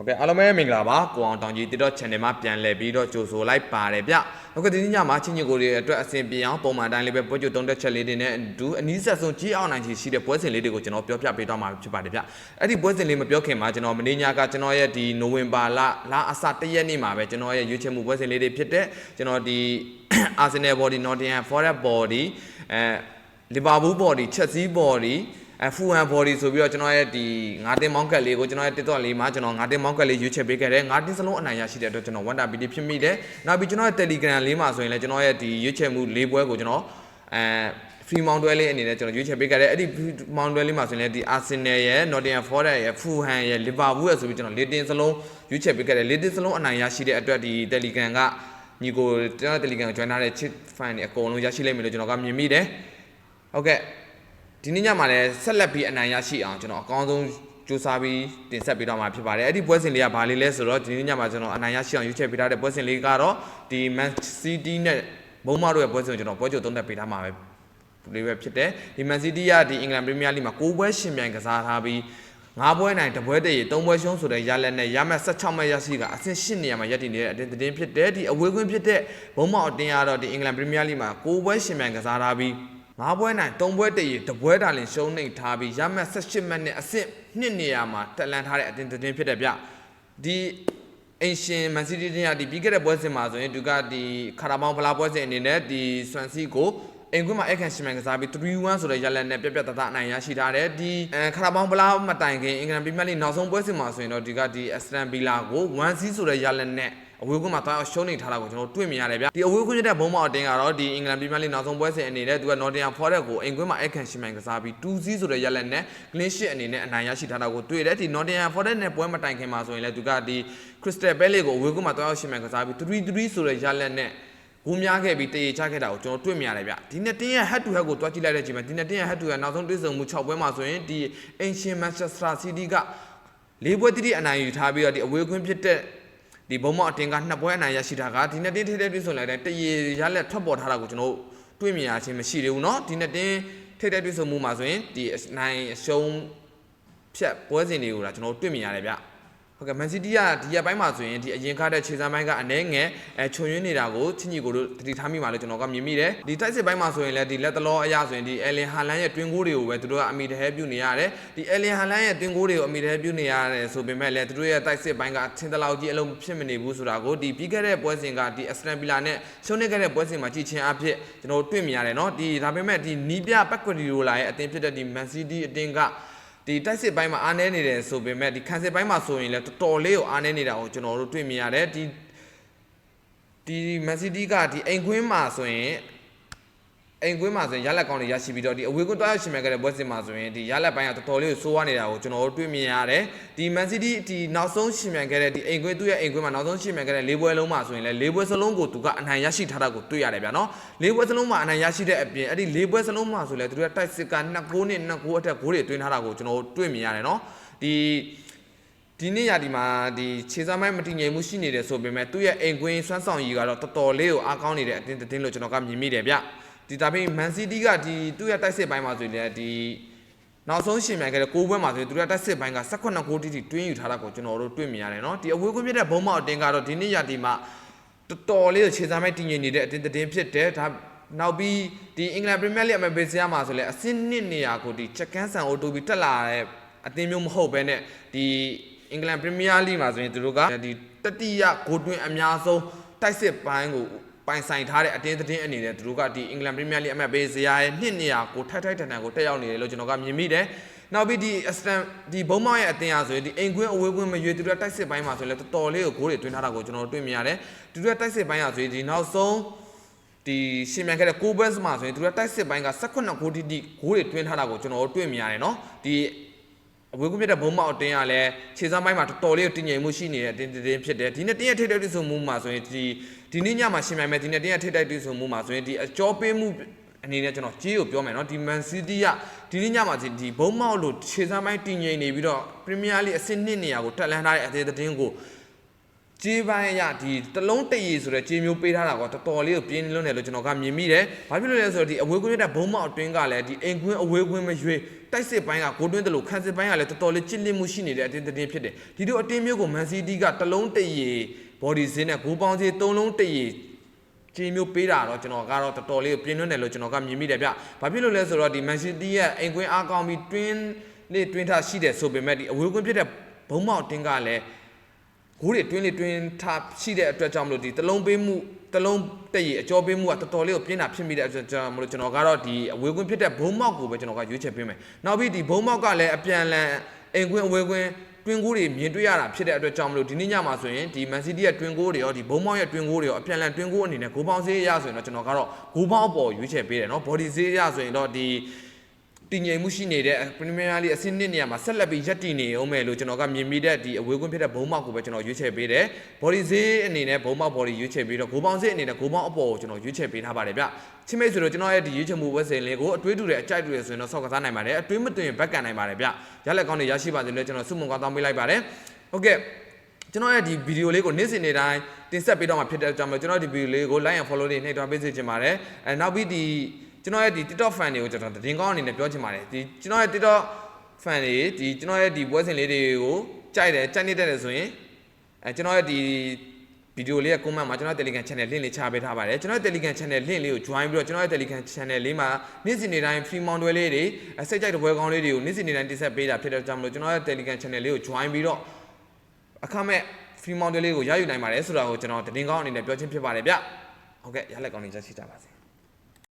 ဟုတ်ကဲ့အားလုံးပဲမင်္ဂလာပါကိုအောင်တောင်ကြီးတိတော့ channel မှာပြန်လည်ပြီးတော့ကြိုဆိုလိုက်ပါတယ်ဗျဟုတ်ကဲ့ဒီနေ့ညမှာချင်းချီကိုတွေအတွက်အဆင်ပြေအောင်ပုံမှန်အတိုင်းလေးပဲပွဲကြိုသုံးတဲ့ချက်လေးတွေနဲ့အတူအနည်းဆက်ဆုံးကြီးအောင်နိုင်ချီရှိတဲ့ပွဲစဉ်လေးတွေကိုကျွန်တော်ပြောပြပေးတော့မှာဖြစ်ပါတယ်ဗျအဲ့ဒီပွဲစဉ်လေးမပြောခင်မှာကျွန်တော်မနေ့ညကကျွန်တော်ရဲ့ဒီနိုဝင်ဘာလလအစတရက်နေ့မှာပဲကျွန်တော်ရဲ့ရွေးချယ်မှုပွဲစဉ်လေးတွေဖြစ်တဲ့ကျွန်တော်ဒီ Arsenal body Nottingham Forest body အဲ Liverpool body Chelsea body အဖူဟန် body ဆိုပြီးတော့ကျွန်တော်ရဲ့ဒီငါးတင်မောင်းကက်လေးကိုကျွန်တော်ရဲ့ TikTok လေးမှာကျွန်တော်ငါးတင်မောင်းကက်လေးရွေးချယ်ပေးခဲ့တယ်ငါးတင်စလုံးအနိုင်ရရှိတဲ့အတွက်ကျွန်တော်ဝမ်းတာပီတီဖြစ်မိတယ်နောက်ပြီးကျွန်တော်ရဲ့ Telegram လေးမှာဆိုရင်လည်းကျွန်တော်ရဲ့ဒီရွေးချယ်မှုလေးပွဲကိုကျွန်တော်အဲ free mount တွဲလေးအနေနဲ့ကျွန်တော်ရွေးချယ်ပေးခဲ့တယ်အဲ့ဒီ free mount တွဲလေးမှာဆိုရင်လည်းဒီ Arsenal ရဲ့ Nottingham Forest ရဲ့ Fulham ရဲ့ Liverpool ရဲ့ဆိုပြီးကျွန်တော်လေးတင်စလုံးရွေးချယ်ပေးခဲ့တယ်လေးတင်စလုံးအနိုင်ရရှိတဲ့အတွက်ဒီ Telegram ကညီကိုကျွန်တော် Telegram ကို join ထားတဲ့ chip file တွေအကုန်လုံးရရှိလိမ့်မယ်လို့ကျွန်တော်ကမြင်မိတယ်ဟုတ်ကဲ့ ဒီနေ့ညမှာလည်းဆက်လက်ပြီးအနိုင်ရရှိအောင်ကျွန်တော်အကောင်းဆုံးကြိုးစားပြီးတင်ဆက်ပေးတော့မှာဖြစ်ပါတယ်အဲ့ဒီပွဲစဉ်လေးကဘာလေးလဲဆိုတော့ဒီနေ့ညမှာကျွန်တော်အနိုင်ရရှိအောင်ရွေးချယ်ပေးထားတဲ့ပွဲစဉ်လေးကတော့ဒီ Man City နဲ့ဘုံမတို့ရဲ့ပွဲစဉ်ကိုကျွန်တော်ပွဲကြိုသုံးသပ်ပေးထားမှာပဲလေးပဲဖြစ်တယ်ဒီ Man City ကဒီ England Premier League မှာ6ပွဲရှင်ပြိုင်ကစားထားပြီး၅ပွဲနိုင်တပွဲတည်းရေ၃ပွဲရှုံးဆိုတဲ့ရလက်နဲ့ရမှတ်16မှတ်ရရှိကအဆင့်၈နေရာမှာရပ်တည်နေတဲ့အတင်းတင်းဖြစ်တယ်ဒီအဝေးကွင်းဖြစ်တဲ့ဘုံမောက်အတင်းကတော့ဒီ England Premier League မှာ6ပွဲရှင်ပြိုင်ကစားထားပြီး ငါးပွဲနိုင်၃ပွဲတည်းရေတပွဲတာလင်ရှုံးနေထားပြီးရမှတ်18မှတ်နဲ့အဆင့်2နေရာမှာတက်လန်ထားတဲ့အတင်းတင်းဖြစ်တယ်ဗျဒီအင်ရှင်မန်စီးတီးတင်ရဒီပြီးခဲ့တဲ့ပွဲစဉ်မှာဆိုရင်သူကဒီခါရာမောင်ဖလားပွဲစဉ်အနေနဲ့ဒီဆွမ်စီကိုအင်ကွင်းမှာအခန့်ရှင်မန်ကစားပြီး3-1ဆိုတဲ့ရလဒ်နဲ့ပြက်ပြက်တသားအနိုင်ရရှိထားတယ်ဒီအဲခါရာမောင်ဖလားမတိုင်ခင်အင်္ဂလန်ပရီးမီးယားလိနောက်ဆုံးပွဲစဉ်မှာဆိုရင်တော့ဒီကဒီအက်စတန်ဗီလာကို1-0ဆိုတဲ့ရလဒ်နဲ့ အဝေးကွင်းမှာတွားအောင်ရှုံးနေထားတာကိုကျွန်တော်တွေ့မြင်ရတယ်ဗျဒီအဝေးကွင်းတဲ့ဘုံမောက်အတင်းကတော့ဒီအင်္ဂလန်ပရီးမီးယားလိနောက်ဆုံးပွဲစဉ်အနေနဲ့သူက Nottingham Forest ကိုအင်ကွင်းမှာအခန့်ရှင်မန်ကစားပြီး2-0ဆိုတဲ့ရလဒ်နဲ့ clean sheet အနေနဲ့အနိုင်ရရှိထားတာကိုတွေ့တယ်ဒီ Nottingham Forest နဲ့ပွဲမတိုင်ခင်မှာဆိုရင်လည်းသူကဒီ Crystal Palace ကိုအဝေးကွင်းမှာတွားအောင်ရှင်မန်ကစားပြီး3-3ဆိုတဲ့ရလဒ်နဲ့ဂိုးများခဲ့ပြီးတရေချခဲ့တာကိုကျွန်တော်တွေ့မြင်ရတယ်ဗျဒီနှစ်တင်းရဲ့ head to head ကိုတွားကြည့်လိုက်တဲ့အချိန်မှာဒီနှစ်တင်းရဲ့ head to head နောက်ဆုံးတွေ့ဆုံမှု6ပွဲမှာဆိုရင်ဒီ Ancient Manchester City ကလေးပွဲတိတိအနိုင်ယူထားပြီးတော့ဒီအဝေးကွင်းဖြစ်တဲ့ ဒီဘုံမောက်အတင်ကနှစ်ပွဲအနိုင်ရရှိတာကဒီနှစ်တင်းထိတဲ့တွေ့ဆုံလိုက်တဲ့တရေရလက်ထွက်ပေါ်ထားတာကိုကျွန်တော်တွေ့မြင်ရခြင်းမရှိသေးဘူးเนาะဒီနှစ်တင်းထိတဲ့တွေ့ဆုံမှုမှာဆိုရင်ဒီနိုင်အရှုံးဖြတ်ပွဲစဉ်တွေကိုဒါကျွန်တော်တွေ့မြင်ရတယ်ဗျ ဟုတ်ကဲ့မန်စီးတီးကဒီရက်ပိုင်းမှာဆိုရင်ဒီအရင်ခါတဲ့ခြေစမ်းပိုင်းကအနှဲငယ်အဲခြုံရင်းနေတာကိုချင်းကြီးကိုတို့တတိထားမိမှလို့ကျွန်တော်ကမြင်မိတယ်ဒီတိုက်စစ်ပိုင်းမှာဆိုရင်လည်းဒီလက်တလောအရာဆိုရင်ဒီအယ်လင်ဟာလန်ရဲ့တွင်ကိုးတွေကိုပဲသူတို့ကအမိတဟဲပြုနေရတယ်ဒီအယ်လင်ဟာလန်ရဲ့တွင်ကိုးတွေကိုအမိတဟဲပြုနေရတယ်ဆိုပေမဲ့လည်းသူတို့ရဲ့တိုက်စစ်ပိုင်းကထင်တလောက်ကြီးအလုံးဖြစ်မနေဘူးဆိုတာကိုဒီပြီးခဲ့တဲ့ပွဲစဉ်ကဒီအစတန်ပီလာနဲ့ရှုံးနေခဲ့တဲ့ပွဲစဉ်မှာကြည့်ချင်းအဖြစ်ကျွန်တော်တွေ့မြင်ရတယ်เนาะဒီဒါပေမဲ့ဒီနီးပြပက်ကွတီရိုလာရဲ့အသင်းဖြစ်တဲ့ဒီမန်စီးတီးအသင်းက ဒီတိုက်စစ်ပိုင်းမှာအားနည်းနေတယ်ဆိုပေမဲ့ဒီခံစစ်ပိုင်းမှာဆိုရင်လည်းတော်တော်လေးကိုအားနည်းနေတာကိုကျွန်တော်တို့တွေ့မြင်ရတယ်ဒီဒီမန်စီးတီးကဒီအိမ်ခွင်းမှာဆိုရင် အိမ်ခွင်းမှာဆိုရင်ရလက်ကောင်းတွေရရှိပြီးတော့ဒီအဝေးကွန်းတွားရရှင်မဲ့ခဲ့တဲ့ပွဲစဉ်မှာဆိုရင်ဒီရလက်ပိုင်းကတော်တော်လေးကိုစိုးရနေတာကိုကျွန်တော်တို့တွေ့မြင်ရတယ်ဒီမန်စီးတီးဒီနောက်ဆုံးရှင်မဲ့ခဲ့တဲ့ဒီအိမ်ခွင်းသူ့ရဲ့အိမ်ခွင်းမှာနောက်ဆုံးရှင်မဲ့ခဲ့တဲ့၄ပွဲလုံးမှာဆိုရင်လည်း၄ပွဲစလုံးကိုသူကအနိုင်ရရှိထားတာကိုတွေ့ရတယ်ဗျာနော်၄ပွဲစလုံးမှာအနိုင်ရရှိတဲ့အပြင်အဲ့ဒီ၄ပွဲစလုံးမှာဆိုလည်းသူတို့ရဲ့တိုက်စစ်က2ဂိုးနဲ့2ဂိုးအထက်ဂိုးတွေတွင်းထားတာကိုကျွန်တော်တို့တွေ့မြင်ရတယ်နော်ဒီဒီနေ့ရာဒီမှာဒီခြေစမ်းမိုင်းမတည်ငြိမ်မှုရှိနေတယ်ဆိုပေမဲ့သူ့ရဲ့အိမ်ကွင်းစွမ်းဆောင်ရည်ကတော့တော်တော်လေးကိုအားကောင်းနေတဲ့အတင်းတင်းလို့ကျွန်တော်ကမြင်မိတယ်ဗျ ဒီဒါပေမဲ့မန်စီးတီးကဒီသူ့ရဲ့တိုက်စစ်ပိုင်းမှာဆိုရင်လည်းဒီနောက်ဆုံးရှင်မြန်ခဲ့တဲ့6ပွဲမှာဆိုရင်သူတို့တိုက်စစ်ပိုင်းက18ဂိုးတိတိတွင်းယူထားတာကိုကျွန်တော်တို့တွေ့မြင်ရတယ်နော်ဒီအဝေးကွင်းပြတဲ့ဘုံမောက်အတင်းကတော့ဒီနေ့ရာဒီမှာတော်တော်လေးကိုခြေစမ်းမိုင်းတည်ငြိမ်နေတဲ့အတင်းတင်းဖြစ်တယ်ဒါနောက်ပြီးဒီအင်္ဂလန်ပရီးမီးယားလိအမဘေးစရာမှာဆိုလဲအဆင့်နှစ်နေရာကိုဒီချက်ကန်းဆန်အိုတိုဘီတက်လာတဲ့အသင်းမျိုးမဟုတ်ဘဲနဲ့ဒီအင်္ဂလန်ပရီးမီးယားလိမှာဆိုရင်သူတို့ကဒီတတိယဂိုးတွင်းအများဆုံးတိုက်စစ်ပိုင်းကို ပိုင်ဆိုင်ထားတဲ့အတင်းတင်းအနေနဲ့သူတို့ကဒီအင်္ဂလန်ပရီးမီးယားလိအမဘေးစရာရဲ့နှစ်နေရာကိုထိုက်ထိုက်တန်တန်ကိုတက်ရောက်နေတယ်လို့ကျွန်တော်ကမြင်မိတယ်နောက်ပြီးဒီအစတန်ဒီဘုံမောင်ရဲ့အတင်အားဆိုရင်ဒီအိမ်ကွင်းအဝေးကွင်းမရွေသူတို့တိုက်စစ်ပိုင်းမှာဆိုရင်လည်းတော်တော်လေးကိုဂိုးတွေတွင်းထားတာကိုကျွန်တော်တို့တွေ့မြင်ရတယ်သူတို့တိုက်စစ်ပိုင်းအားဆိုရင်ဒီနောက်ဆုံးဒီရှင်မြန်ခဲ့တဲ့ကိုဘက်စ်မှာဆိုရင်သူတို့တိုက်စစ်ပိုင်းက18ဂိုးတိတိဂိုးတွေတွင်းထားတာကိုကျွန်တော်တို့တွေ့မြင်ရတယ်နော်ဒီ အဝေးကွင်းပြတဲ့ဘုံမောက်အတင်းကလည်းခြေစမ်းပိုင်းမှာတော်တော်လေးကိုတည်ငြိမ်မှုရှိနေတဲ့တင်းတင်းဖြစ်တယ်ဒီနေ့တင်းရဲ့ထိပ်တိုက်တွေ့ဆုံမှုမှာဆိုရင်ဒီဒီနေ့ညမှာရှင်မြိုင်မဲ့ဒီနေ့တင်းရဲ့ထိပ်တိုက်တွေ့ဆုံမှုမှာဆိုရင်ဒီအကျော်ပေးမှုအနေနဲ့ကျွန်တော်ကြီးကိုပြောမယ်နော်ဒီမန်စီးတီးကဒီနေ့ညမှာဒီဘုံမောက်လို့ခြေစမ်းပိုင်းတည်ငြိမ်နေပြီးတော့ပရီးမီးယားလိအဆင့်နှစ်နေရာကိုတက်လန်းထားတဲ့အသေးသတင်းကို ကြေးပိုင်းရဒီတလုံးတရီဆိုတဲ့ကြေးမျိုးပေးထားတာကတော်တော်လေးကိုပြင်းလွန်းတယ်လို့ကျွန်တော်ကမြင်မိတယ်။ဘာဖြစ်လို့လဲဆိုတော့ဒီအဝေးကွင်းတဲ့ဘုံမောက်အတွင်းကလည်းဒီအိမ်ကွင်းအဝေးကွင်းမရွေးတိုက်စစ်ပိုင်းကဂိုးတွင်းတယ်လို့ခန်းစစ်ပိုင်းကလည်းတော်တော်လေးချစ်လစ်မှုရှိနေတဲ့အတင်းတင်းဖြစ်တယ်။ဒီလိုအတင်းမျိုးကိုမန်စီးတီးကတလုံးတရီ body စင်းနဲ့ဂိုးပေါင်းစီးသုံးလုံးတရီကြေးမျိုးပေးတာတော့ကျွန်တော်ကတော့တော်တော်လေးကိုပြင်းလွန်းတယ်လို့ကျွန်တော်ကမြင်မိတယ်ဗျ။ဘာဖြစ်လို့လဲဆိုတော့ဒီ Man City ရဲ့အိမ်ကွင်းအားကောင်းပြီး twin လေး twin ထားရှိတယ်ဆိုပေမဲ့ဒီအဝေးကွင်းဖြစ်တဲ့ဘုံမောက်တင်းကလည်း ဂိုးတွေတွင်းလေးတွင်းထားရှိတဲ့အတွက်ကြောင့်မလို့ဒီတလုံးပေးမှုတလုံးတက်ရည်အကျော်ပေးမှုကတော်တော်လေးကိုပြင်းတာဖြစ်မိတဲ့အတွက်ကြောင့်မလို့ကျွန်တော်ကတော့ဒီအဝေးကွင်းဖြစ်တဲ့ဘုံမောက်ကိုပဲကျွန်တော်ကရွေးချယ်ပေးမယ်။နောက်ပြီးဒီဘုံမောက်ကလည်းအပြန်လန်အိမ်ကွင်းအဝေးကွင်းတွင်းကိုတွေမြင်တွေ့ရတာဖြစ်တဲ့အတွက်ကြောင့်မလို့ဒီနေ့ညမှာဆိုရင်ဒီမန်စီးတီးရဲ့တွင်းကိုတွေရောဒီဘုံမောက်ရဲ့တွင်းကိုတွေရောအပြန်လန်တွင်းကိုအနေနဲ့ဂိုးပေါင်းစေးရဆိုရင်တော့ကျွန်တော်ကတော့ဂိုးပေါင်းအပေါ်ရွေးချယ်ပေးတယ်နော် body စေးရဆိုရင်တော့ဒီ တည်ငြိမ်မှုရှိနေတဲ့ပရီးမီးယားလိအဆင့်နှစ်နေရာမှာဆက်လက်ပြီးရပ်တည်နေအောင်မယ်လို့ကျွန်တော်ကမြင်မိတဲ့ဒီအဝေးကွင်းဖြစ်တဲ့ဘုံမောက်ကိုပဲကျွန်တော်ရွေးချယ်ပေးတယ်။ body ဈေးအနေနဲ့ဘုံမောက် body ရွေးချယ်ပြီးတော့ဂိုးပေါင်းဈေးအနေနဲ့ဂိုးပေါင်းအပေါ်ကိုကျွန်တော်ရွေးချယ်ပေးထားပါတယ်ဗျ။ချင်းမိတ်ဆိုတော့ကျွန်တော်ရဲ့ဒီရွေးချယ်မှုဝက်စင်လေးကိုအတွေးတူတဲ့အကြိုက်တူရဆိုရင်တော့ဆောက်ကစားနိုင်ပါတယ်။အတွေးမတူရင်ဘက်ကန်နိုင်ပါတယ်ဗျ။ရလက်ကောင်းတွေရရှိပါစေလို့ကျွန်တော်စုမုံကောင်းတောင်းပေးလိုက်ပါတယ်။ဟုတ်ကဲ့ကျွန်တော်ရဲ့ဒီဗီဒီယိုလေးကိုနေ့စဉ်နေ့တိုင်းတင်ဆက်ပေးတော့မှာဖြစ်တဲ့ကြောင့်မို့ကျွန်တော်ဒီဗီဒီယိုလေးကို like and follow လေးနှိပ်ထွားပေးစေချင်ပါတယ်အဲနောက်ပြီးဒီ ကျွန်တော်ရဲ့ဒီ TikTok fan တွေကိုကျွန်တော်တင်ကောင်းအနေနဲ့ပြောချင်ပါတယ်ဒီကျွန်တော်ရဲ့ TikTok fan တွေဒီကျွန်တော်ရဲ့ဒီပွဲစဉ်လေးတွေကိုကြိုက်တယ်ကြိုက်နေတတ်တယ်ဆိုရင်အဲကျွန်တော်ရဲ့ဒီဗီဒီယိုလေးရဲ့ comment မှာကျွန်တော် Telegram channel link လေးချပေးထားပါတယ်ကျွန်တော် Telegram channel link လေးကို join ပြီးတော့ကျွန်တော်ရဲ့ Telegram channel လေးမှာနေ့စဉ်နေ့တိုင်း free mount တွေလေးတွေအစိတ်ကြိုက်တဲ့ပွဲကောင်းလေးတွေကိုနေ့စဉ်နေ့တိုင်းတင်ဆက်ပေးတာဖြစ်တဲ့ကြောင့်မလို့ကျွန်တော်ရဲ့ Telegram channel လေးကို join ပြီးတော့အခမဲ့ free mount လေးကိုရယူနိုင်ပါတယ်ဆိုတာကိုကျွန်တော်တင်ကောင်းအနေနဲ့ပြောချင်းဖြစ်ပါတယ်ဗျဟုတ်ကဲ့ရလက်ကောင်းနေချက်ရှိကြပါစေ